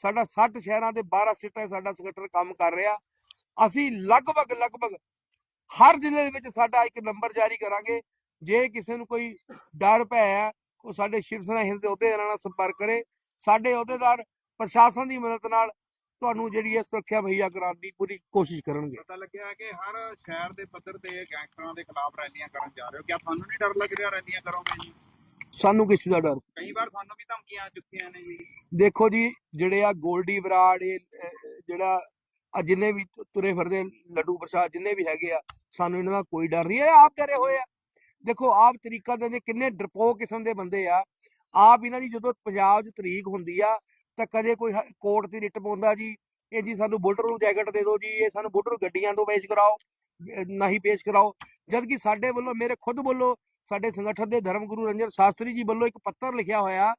ਸਾਡਾ 60 ਸ਼ਹਿਰਾਂ ਦੇ 12 ਸਟੇਟਾਂ ਸਾਡਾ ਸਕੱਤਰ ਕੰਮ ਕਰ ਰਿਹਾ। ਅਸੀਂ ਲਗਭਗ ਲਗਭਗ ਹਰ ਜ਼ਿਲ੍ਹੇ ਦੇ ਵਿੱਚ ਸਾਡਾ ਇੱਕ ਨੰਬਰ ਜਾਰੀ ਕਰਾਂਗੇ। ਜੇ ਕਿਸੇ ਨੂੰ ਕੋਈ ਡਰ ਭੈ ਹੈ ਉਹ ਸਾਡੇ ਸ਼ਿਵ ਸੈਨਾ ਹਿੰਦ ਦੇ ਅਹੁਦੇਦਾਰਾਂ ਨਾਲ ਸੰਪਰਕ ਕਰੇ। ਸਾਡੇ ਅਹੁਦੇਦਾਰ ਪ੍ਰਸ਼ਾਸਨ ਦੀ ਮਦਦ ਨਾਲ ਤੁਹਾਨੂੰ ਜਿਹੜੀ ਹੈ ਸੁਰੱਖਿਆ ਮੁਹੱਈਆ ਕਰਾਉਣ ਦੀ ਪੂਰੀ ਕੋਸ਼ਿਸ਼ ਕਰਨਗੇ। ਪਤਾ ਲੱਗਿਆ ਕਿ ਹਰ ਸ਼ਹਿਰ ਦੇ ਪੱਧਰ ਤੇ ਗੈਂਗਸਟਰਾਂ ਦੇ ਖਿਲਾਫ ਰੈਲੀਆਂ ਕਰਨ ਜਾ ਰਹੇ ਹੋ। ਕਿਆ ਤੁਹਾਨੂੰ ਨਹੀਂ ਡਰ ਲੱਗ ਰਿਹਾ ਰੈਲੀਆਂ ਕਰੋਗੇ ਜੀ? ਸਾਨੂੰ ਕਿਸੇ ਦਾ ਡਰ। ਕਈ ਵਾਰ ਤੁਹਾਨੂੰ ਵੀ ਧਮਕੀਆਂ ਆ ਚੁੱਕੀਆਂ ਨੇ ਜੀ। ਦੇਖੋ ਜੀ ਜਿਹੜੇ ਆ ਗੋਲਡੀ ਬਰਾੜ ਇਹ ਜਿਹੜਾ ਆ ਜਿੰਨੇ ਵੀ ਤੁ- ਤੁਰੇ ਫਿਰਦੇ ਲੱਡੂ ਪ੍ਰਸ਼ਾਦ ਜਿੰਨੇ ਵੀ ਹੈਗੇ ਆ ਸਾਨੂੰ ਇਹਨਾਂ ਦਾ ਕੋਈ ਡਰ ਨਹੀਂ। ਹੈ ਆਪ ਡਰੇ ਹੋਏ ਆ। ਦੇਖੋ ਆਪ ਤਰੀਕਾ ਦੇ ਕਿੰਨੇ ਡਰਪੋਕ ਕਿਸਮ ਦੇ ਬੰਦੇ ਆ। ਆਪ ਇਹਨਾਂ ਦੀ ਜਦੋਂ ਪੰਜਾਬ 'ਚ ਤਰੀਕ ਹੁੰਦੀ ਆ ਤਾਂ ਕਦੇ ਕੋਈ ਕੋਰਟ ਦੀ ਰਿਟ ਪਾਉਂਦਾ ਜੀ ਇਹ ਜੀ ਸਾਨੂੰ ਬੁਲਟ ਨੂੰ ਜੈਕਟ ਦੇ ਦਿਓ ਜੀ ਇਹ ਸਾਨੂੰ ਬੁਲਟ ਨੂੰ ਗੱਡੀਆਂ ਤੋਂ ਪੇਸ਼ ਕਰਾਓ ਨਹੀਂ ਪੇਸ਼ ਕਰਾਓ। ਜਦ ਕਿ ਸਾਡੇ ਵੱਲੋਂ ਮੇਰੇ ਖੁਦ ਵੱਲੋਂ ਸਾਡੇ ਸੰਗਠਨ ਦੇ ਧਰਮ ਗੁਰੂ ਰੰਜਨ ਸ਼ਾਸਤਰੀ ਜੀ ਵੱਲੋਂ ਇੱਕ ਪੱਤਰ ਲਿਖਿਆ ਹੋਇਆ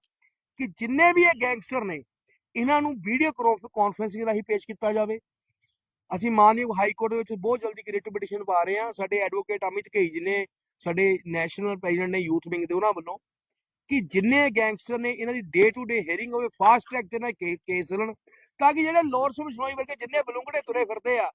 ਕਿ ਜਿੰਨੇ ਵੀ ਇਹ ਗੈਂਗਸਟਰ ਨੇ, ਇਹਨਾਂ ਨੂੰ ਵੀਡੀਓ ਕਾਨਫਰੰਸਿੰਗ ਰਾਹੀਂ ਪੇਸ਼ ਕੀਤਾ ਜਾਵੇ। ਅਸੀਂ ਮਾਨਯੋਗ ਹਾਈ ਕੋਰਟ ਵਿੱਚ ਬਹੁਤ ਜਲਦੀ ਰਿਟ ਪਟੀਸ਼ਨ ਪਾ ਰਹੇ ਹਾਂ। ਸਾਡੇ ਐਡਵੋਕੇਟ ਅਮਿਤ ਘਈ ਜੀ ਨੇ, ਸਾਡੇ ਨੈਸ਼ਨਲ ਪ੍ਰੈਜ਼ੀਡੈਂਟ ਨੇ ਯੂਥ ਵਿੰਗ ਦੇ ਉਹਨਾਂ ਵੱਲੋਂ ਕਿ ਜਿੰਨੇ ਗੈਂਗਸਟਰ ਨੇ, ਇਹਨਾਂ ਦੀ ਡੇ ਟੂ ਡੇ ਹੀਅਰਿੰਗ ਹੋਵੇ ਫਾਸਟ ਟਰੈਕ ਤੇ ਨਾ ਕੇਸ ਚੱਲਣ, ਤਾਂ ਕਿ ਜਿਹੜੇ ਲੋਰਸ ਬਿਸ਼ਨੋਈ ਵਰਗੇ ਜਿੰਨੇ ਬਲੂੰਗੜੇ ਤੁਰੇ ਫਿਰਦੇ ਆ,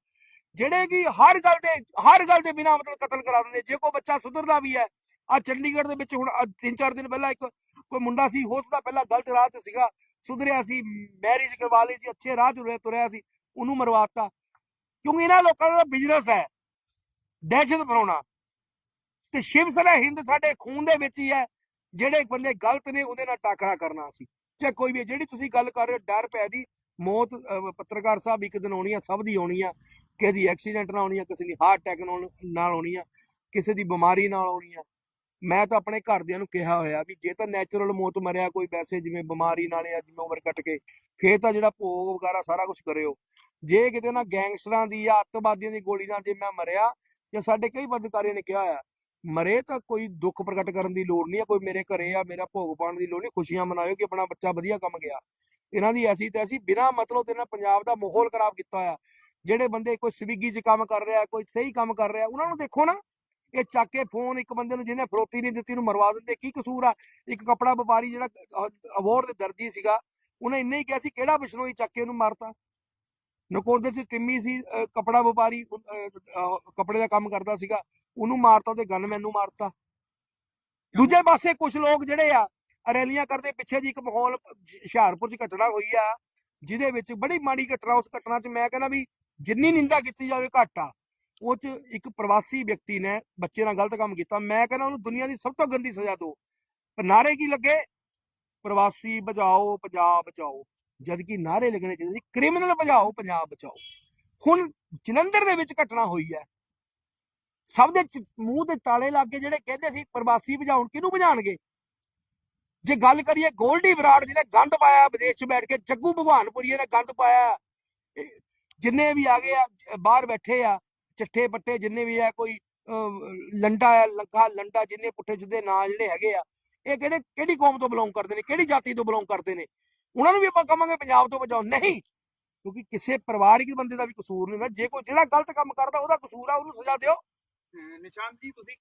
ਜਿਹੜੇ ਕਿ ਹਰ ਗੱਲ ਦੇ ਹਰ ਗੱਲ ਦੇ ਬਿਨਾਂ ਮਤਲਬ ਕਤਲ ਕਰਾ ਦਿੰਦੇ, ਜੇ ਕੋਈ ਬੱਚਾ ਸੁਧਰਦਾ ਵੀ ਹੈ ਆ ਚੰਡੀਗੜ੍ਹ ਦੇ ਵਿੱਚ ਹੁਣ ਆਹ ਤਿੰਨ ਚਾਰ ਦਿਨ ਪਹਿਲਾਂ ਇੱਕ ਕੋਈ ਮੁੰਡਾ ਸੀ, ਹੋ ਸਕਦਾ ਪਹਿਲਾਂ ਗਲਤ ਰਾਹ ਚ ਸੀਗਾ, ਸੁਧਰਿਆ ਸੀ ਮੈਰਿਜ ਕਰਵਾ ਲਈ ਸੀ, ਅੱਛੇ ਰਾਹ ਚ ਤੁਰਿਆ ਸੀ, ਉਹਨੂੰ ਮਰਵਾਤਾ ਕਿਉਂਕਿ ਇਹਨਾਂ ਲੋਕਾਂ ਦਾ ਬਿਜ਼ਨਸ ਹੈ, ਦਹਿਸ਼ਤ ਬਣਾਉਣਾ ਤੇ ਸ਼ਿਵ ਸੈਨਾ ਹਿੰਦ ਸਾਡੇ ਖੂਨ ਦੇ ਵਿੱਚ ਹੀ ਹੈ, ਜਿਹੜੇ ਬੰਦੇ ਗਲਤ ਨੇ ਉਹਦੇ ਨਾਲ ਟਾਕਰਾ ਕਰਨਾ ਸੀ। ਚਾਹੇ ਕੋਈ ਵੀ ਜਿਹੜੀ ਤੁਸੀਂ ਗੱਲ ਕਰ ਰਹੇ ਹੋ, ਡਰ ਪੈ ਦੀ, ਮੌਤ ਪੱਤਰਕਾਰ ਸਾਹਿਬ ਇੱਕ ਦਿਨ ਆਉਣੀ ਆ, ਸਭ ਦੀ ਆਉਣੀ ਆ, ਕਿਸੇ ਦੀ ਐਕਸੀਡੈਂਟ ਨਾਲ ਆਉਣੀ ਆ, ਕਿਸੇ ਦੀ ਹਾਰਟ ਅਟੈਕ ਨਾਲ ਆਉਣੀ ਆ, ਕਿਸੇ ਦੀ ਬਿਮਾਰੀ ਨਾਲ ਆਉਣੀ ਆ। ਮੈਂ ਤਾਂ ਆਪਣੇ ਘਰਦਿਆਂ ਨੂੰ ਕਿਹਾ ਹੋਇਆ ਵੀ ਜੇ ਤਾਂ ਨੈਚੁਰਲ ਮੌਤ ਮਰਿਆ, ਕੋਈ ਵੈਸੇ ਜਿਵੇਂ ਬਿਮਾਰੀ ਨਾਲ ਜਾਂ ਜਿਵੇਂ ਉਮਰ ਕੱਟ ਕੇ, ਫੇਰ ਤਾਂ ਜਿਹੜਾ ਭੋਗ ਵਗੈਰਾ ਸਾਰਾ ਕੁਝ ਕਰਿਓ। ਜੇ ਕਿਤੇ ਨਾ ਗੈਂਗਸਟਰਾਂ ਦੀ ਜਾਂ ਅੱਤਵਾਦੀਆਂ ਦੀ ਗੋਲੀ ਨਾਲ ਜੇ ਮੈਂ ਮਰਿਆ, ਜਾਂ ਸਾਡੇ ਕਈ ਪੱਤਰਕਾਰੀਆਂ ਨੇ ਕਿਹਾ ਆ, ਮਰੇ ਤਾਂ ਕੋਈ ਦੁੱਖ ਪ੍ਰਗਟ ਕਰਨ ਦੀ ਲੋੜ ਨਹੀਂ ਆ, ਕੋਈ ਮੇਰੇ ਘਰੇ ਆ, ਮੇਰਾ ਭੋਗ ਪਾਉਣ ਦੀ ਲੋੜ ਨਹੀਂ, ਖੁਸ਼ੀਆਂ ਮਨਾਇਓ ਕਿ ਆਪਣਾ ਬੱਚਾ ਵਧੀਆ ਕੰਮ ਗਿਆ। ਇਹਨਾਂ ਦੀ ਐਸੀ ਤੈਸੀ ਬਿਨਾਂ ਮਤਲਬ ਦੇ ਨਾਲ ਪੰਜਾਬ ਦਾ ਮਾਹੌਲ ਖਰਾਬ ਕੀਤਾ ਹੋਇਆ, ਜਿਹੜੇ ਬੰਦੇ ਕੋਈ ਸਵਿਗੀ 'ਚ ਕੰਮ ਕਰ ਰਿਹਾ, ਕੋਈ ਸਹੀ ਕੰਮ ਕਰ ਰਿਹਾ, ਉਹਨਾਂ ਨੂੰ ਦੇਖੋ ਨਾ। ਇਹ ਚੱਕ ਕੇ ਫੋਨ ਇੱਕ ਬੰਦੇ ਨੂੰ ਜਿਹਨੇ ਫਰੋਤੀ ਨਹੀਂ ਦਿੱਤੀ ਉਹਨੂੰ ਮਰਵਾ ਦਿੰਦੇ। ਕੀ ਕਸੂਰ ਆ? ਇੱਕ ਕਪੜਾ ਵਪਾਰੀ ਜਿਹੜਾ ਅਵਾਰਡ ਦੇ ਦਰਜੀ ਸੀਗਾ ਉਹਨੇ ਇੰਨੇ ਹੀ ਕਿਹਾ ਸੀ ਕਿਹੜਾ ਬਿਸ਼ਨੋਈ ਚੱਕ ਕੇ ਉਹਨੂੰ ਮਾਰਤਾ? ਨਕੋਦਰ ਚ ਟਿੰਮੀ ਸੀ ਕਪੜਾ ਵਪਾਰੀ ਅਹ, ਕੱਪੜੇ ਦਾ ਕੰਮ ਕਰਦਾ ਸੀਗਾ ਉਹਨੂੰ ਮਾਰਤਾ ਤੇ ਗਨਮੈਨ ਨੂੰ ਮਾਰਤਾ। ਦੂਜੇ ਪਾਸੇ ਕੁਝ ਲੋਕ ਜਿਹੜੇ ਆ ਰੈਲੀਆਂ ਕਰਦੇ ਪਿੱਛੇ ਜੀ ਇੱਕ ਮਾਹੌਲ ਹੁਸ਼ਿਆਰਪੁਰ ਚ ਘਟਨਾ ਹੋਈ ਆ ਜਿਹਦੇ ਵਿੱਚ ਬੜੀ ਮਾੜੀ ਘਟਨਾ ਉਸ ਘਟਨਾ ਚ ਮੈਂ ਕਹਿੰਦਾ ਵੀ ਜਿੰਨੀ ਨਿੰਦਾ ਕੀਤੀ ਜਾਵੇ ਘੱਟ ਆ। ਉਹ ਚ ਇੱਕ ਪ੍ਰਵਾਸੀ ਵਿਅਕਤੀ ਨੇ ਬੱਚੇ ਨਾਲ ਗਲਤ ਕੰਮ ਕੀਤਾ। ਮੈਂ ਕਹਿੰਦਾ ਉਹਨੂੰ ਦੁਨੀਆ ਦੀ ਸਭ ਤੋਂ ਗੰਦੀ ਸਜ਼ਾ ਦਿਓ। ਪਰ ਨਾਰੇ ਕੀ ਲੱਗੇ? ਪ੍ਰਵਾਸੀ ਬਚਾਓ, ਪੰਜਾਬ ਬਚਾਓ। ਜਦ ਕਿ ਨਾਰੇ ਲੱਗਣੇ ਚਾਹੀਦੇ। ਸੀ ਕ੍ਰਿਮੀਨਲ ਬਚਾਓ, ਪੰਜਾਬ ਬਚਾਓ। ਹੁਣ ਜਲੰਧਰ ਦੇ ਵਿੱਚ ਘਟਨਾ ਹੋਈ ਹੈ। ਸਭ ਦੇ ਮੂੰਹ ਤੇ ਤਾਲੇ ਲੱਗ ਕੇ ਜਿਹੜੇ ਕਹਿੰਦੇ ਸੀ ਪ੍ਰਵਾਸੀ ਭਜਾਉਣ ਕਿਹਨੂੰ ਭਜਾਣਗੇ ਜੇ ਗੱਲ ਕਰੀਏ ਗੋਲਡੀ ਬਰਾੜ ਜਿਹਨੇ ਗੰਦ ਪਾਇਆ ਵਿਦੇਸ਼ 'ਚ ਬੈਠ ਕੇ, ਜੱਗੂ ਭਗਵਾਨਪੁਰੀਏ ਨੇ ਗੰਦ ਪਾਇਆ। ਜਿੰਨੇ ਵੀ ਆ ਗਏ ਆ, ਬਾਹਰ ਬੈਠੇ ਆ ਚੱਠੇ ਪੱਟੇ ਜਿੰਨੇ ਵੀ ਆ, ਕੋਈ ਲੰਡਾ ਆ ਲੰਡਾ ਜਿੰਨੇ ਪੁੱਠੇ ਸਿੱਧੇ ਨਾਂ ਜਿਹੜੇ ਹੈਗੇ ਆ, ਇਹ ਕਿਹੜੇ, ਕਿਹੜੀ ਕੌਮ ਤੋਂ ਬਿਲੋਂਗ ਕਰਦੇ ਨੇ, ਕਿਹੜੀ ਜਾਤੀ ਤੋਂ ਬਿਲੋਂਗ ਕਰਦੇ ਨੇ? ਉਹਨਾਂ ਨੂੰ ਵੀ ਆਪਾਂ ਕਹਾਂਗੇ ਪੰਜਾਬ ਤੋਂ ਬਚਾਓ। ਨਹੀਂ, ਕਿਉਂਕਿ ਕਿਸੇ ਪਰਿਵਾਰਿਕ ਬੰਦੇ ਦਾ ਵੀ ਕਸੂਰ ਨਹੀਂ ਹੁੰਦਾ। ਜੇ ਕੋਈ ਜਿਹੜਾ ਗਲਤ ਕੰਮ ਕਰਦਾ, ਉਹਦਾ ਕਸੂਰ ਆ, ਉਹਨੂੰ ਸਜ਼ਾ ਦਿਓ। ਨਿਸ਼ਾਨ ਜੀ, ਤੁਸੀਂ